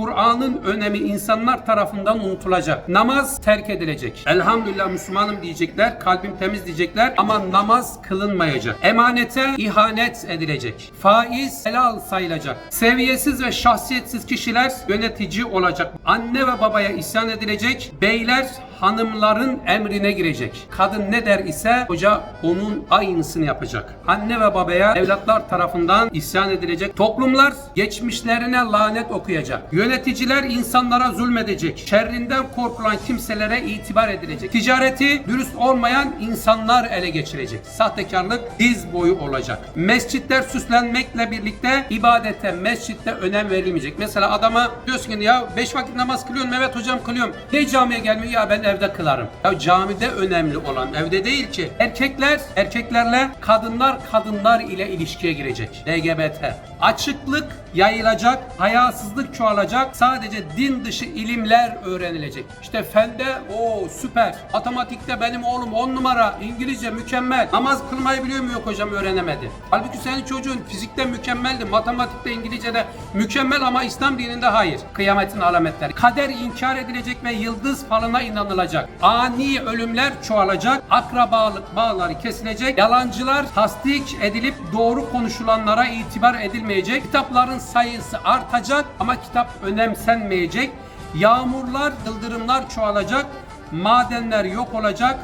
Kur'an'ın önemi insanlar tarafından unutulacak. Namaz terk edilecek. Elhamdülillah Müslümanım diyecekler, kalbim temiz diyecekler ama namaz kılınmayacak. Emanete ihanet edilecek. Faiz helal sayılacak. Seviyesiz ve şahsiyetsiz kişiler yönetici olacak. Anne ve babaya isyan edilecek. Beyler hanımların emrine girecek. Kadın ne der ise hoca onun aynısını yapacak. Anne ve babaya evlatlar tarafından isyan edilecek. Toplumlar geçmişlerine lanet okuyacak. Yöneticiler insanlara zulmedecek. Şerrinden korkulan kimselere itibar edilecek. Ticareti dürüst olmayan insanlar ele geçirecek. Sahtekarlık diz boyu olacak. Mescitler süslenmekle birlikte ibadete, mescitte önem verilmeyecek. Mesela adama diyorsun ki ya 5 vakit namaz kılıyorum evet hocam kılıyorum. Ne camiye gelmiyor ya ben evde kılarım. Ya camide önemli olan evde değil ki. Erkekler erkeklerle kadınlar kadınlar ile ilişkiye girecek. LGBT. Açıklık yayılacak, hayasızlık çoğalacak. Sadece din dışı ilimler öğrenilecek. İşte fende o süper. Matematikte benim oğlum 10 numara. İngilizce mükemmel. Namaz kılmayı biliyor mu yok hocam öğrenemedi. Halbuki senin çocuğun fizikte mükemmeldi. Matematikte, İngilizce'de mükemmel ama İslam dininde hayır. Kıyametin alametleri. Kader inkar edilecek ve yıldız falına inanılacak. Ani ölümler çoğalacak. Akrabalık bağları kesilecek. Yalancılar tasdik edilip doğru konuşulanlara itibar edilmeyecek. Kitapların sayısı artacak ama kitap önemsenmeyecek. Yağmurlar, yıldırımlar çoğalacak. Madenler yok olacak.